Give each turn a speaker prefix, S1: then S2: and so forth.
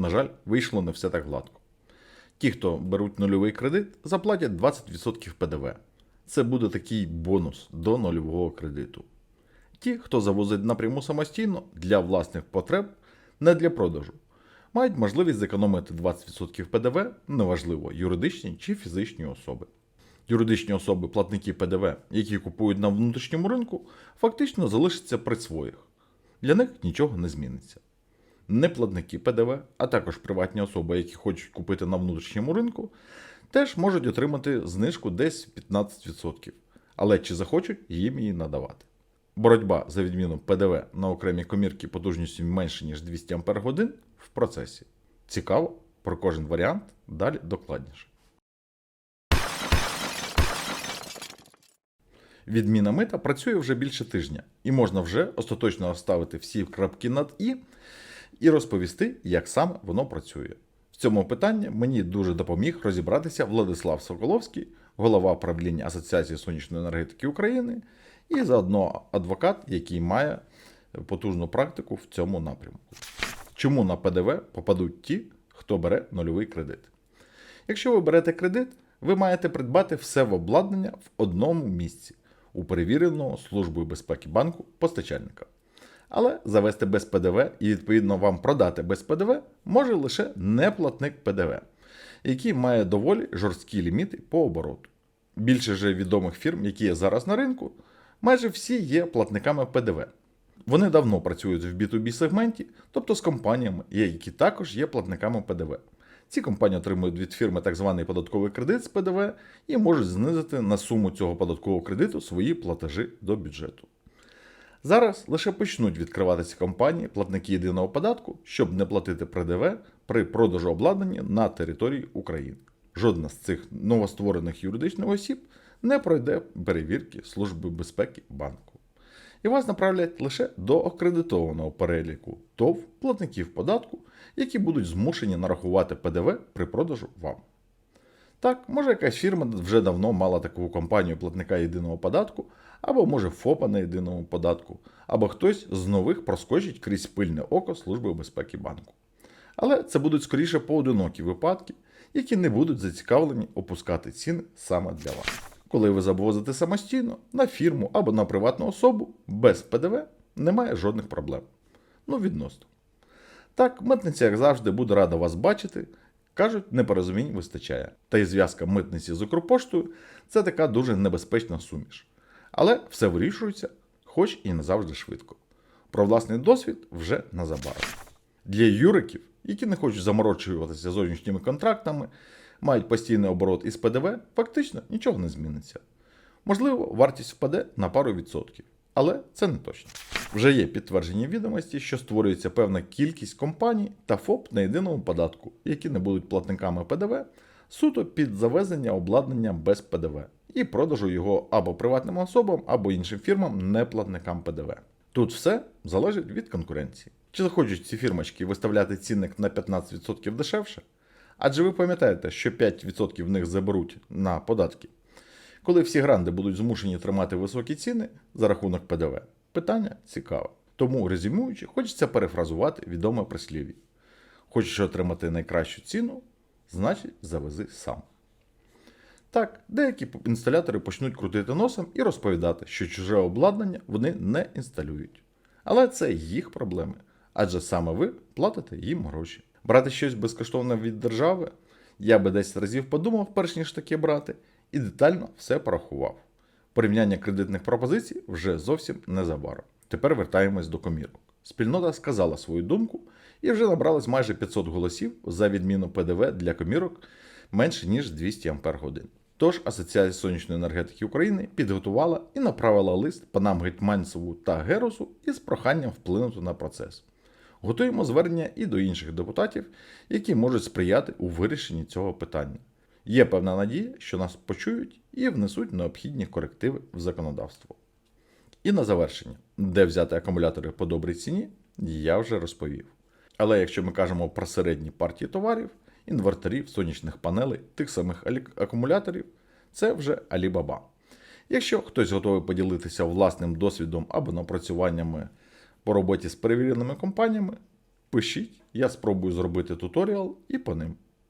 S1: На жаль, вийшло не все так гладко. Ті, хто беруть нульовий кредит, заплатять 20% ПДВ. Це буде такий бонус до нульового кредиту. Ті, хто завозить напряму самостійно для власних потреб, не для продажу, мають можливість зекономити 20% ПДВ, неважливо, юридичні чи фізичні особи. Юридичні особи, платники ПДВ, які купують на внутрішньому ринку, фактично залишаться при своїх. Для них нічого не зміниться. Неплатники ПДВ, а також приватні особи, які хочуть купити на внутрішньому ринку, теж можуть отримати знижку десь 15%. Але чи захочуть їм її надавати? Боротьба за відміну ПДВ на окремі комірки потужністю менше, ніж 200 Ах в процесі. Цікаво, про кожен варіант далі докладніше. Відміна мита працює вже більше тижня, і можна вже остаточно оставити всі крапки над і і розповісти, як саме воно працює. В цьому питанні мені дуже допоміг розібратися Владислав Соколовський, голова правління Асоціації сонячної енергетики України, і заодно адвокат, який має потужну практику в цьому напрямку. Чому на ПДВ попадуть ті, хто бере нульовий кредит? Якщо ви берете кредит, ви маєте придбати все в обладнання в одному місці у перевіреного Службою безпеки банку постачальника. Але завести без ПДВ і відповідно вам продати без ПДВ може лише неплатник ПДВ, який має доволі жорсткі ліміти по обороту. Більше же відомих фірм, які є зараз на ринку, майже всі є платниками ПДВ. Вони давно працюють в B2B сегменті, тобто з компаніями, які також є платниками ПДВ. Ці компанії отримують від фірми так званий податковий кредит з ПДВ і можуть знизити на суму цього податкового кредиту свої платежі до бюджету. Зараз лише почнуть відкриватися компанії, платники єдиного податку, щоб не платити ПДВ при продажу обладнання на території України. Жодна з цих новостворених юридичних осіб не пройде перевірки Служби безпеки банку. І вас направлять лише до акредитованого переліку ТОВ платників податку, які будуть змушені нарахувати ПДВ при продажу вам. Так, може якась фірма вже давно мала таку компанію платника єдиного податку, або може ФОПа на єдиному податку, або хтось з нових проскочить крізь пильне око Служби безпеки банку. Але це будуть скоріше поодинокі випадки, які не будуть зацікавлені опускати ціни саме для вас. Коли ви завозите самостійно на фірму або на приватну особу без ПДВ, немає жодних проблем. Ну, відносно. Так, митниця, як завжди, буде рада вас бачити. Кажуть, непорозумінь вистачає. Та й зв'язка митниці з Укрпоштою це така дуже небезпечна суміш. Але все вирішується, хоч і не завжди швидко. Про власний досвід вже незабаром. Для юриків, які не хочуть заморочуватися зовнішніми контрактами, мають постійний оборот із ПДВ, фактично нічого не зміниться. Можливо, вартість впаде на пару відсотків, але це не точно. Вже є підтверджені відомості, що створюється певна кількість компаній та ФОП на єдиному податку, які не будуть платниками ПДВ, суто під завезення обладнання без ПДВ і продажу його або приватним особам, або іншим фірмам, не платникам ПДВ. Тут все залежить від конкуренції. Чи захочуть ці фірмочки виставляти цінник на 15% дешевше? Адже ви пам'ятаєте, що 5% в них заберуть на податки. Коли всі гранди будуть змушені тримати високі ціни за рахунок ПДВ, питання цікаве. Тому, резюмуючи, хочеться перефразувати відоме прислів'я. Хочеш отримати найкращу ціну, значить завези сам. Так, деякі інсталятори почнуть крутити носом і розповідати, що чуже обладнання вони не інсталюють. Але це їх проблеми, адже саме ви платите їм гроші. Брати щось безкоштовне від держави, я би 10 разів подумав, перш ніж таке брати, і детально все порахував. Порівняння кредитних пропозицій вже зовсім незабаром. Тепер вертаємось до комірок. Спільнота сказала свою думку і вже набралось майже 500 голосів за відміну ПДВ для комірок менше ніж 200 Ах. Тож Асоціація сонячної енергетики України підготувала і направила лист панам Гетьманцеву та Геросу із проханням вплинути на процес. Готуємо звернення і до інших депутатів, які можуть сприяти у вирішенні цього питання. Є певна надія, що нас почують і внесуть необхідні корективи в законодавство. І на завершення, де взяти акумулятори по добрій ціні, я вже розповів. Але якщо ми кажемо про середні партії товарів, інверторів, сонячних панелей, тих самих акумуляторів, це вже Alibaba. Якщо хтось готовий поділитися власним досвідом або напрацюваннями по роботі з перевіреними компаніями, Пишіть, я спробую зробити туторіал і по ним.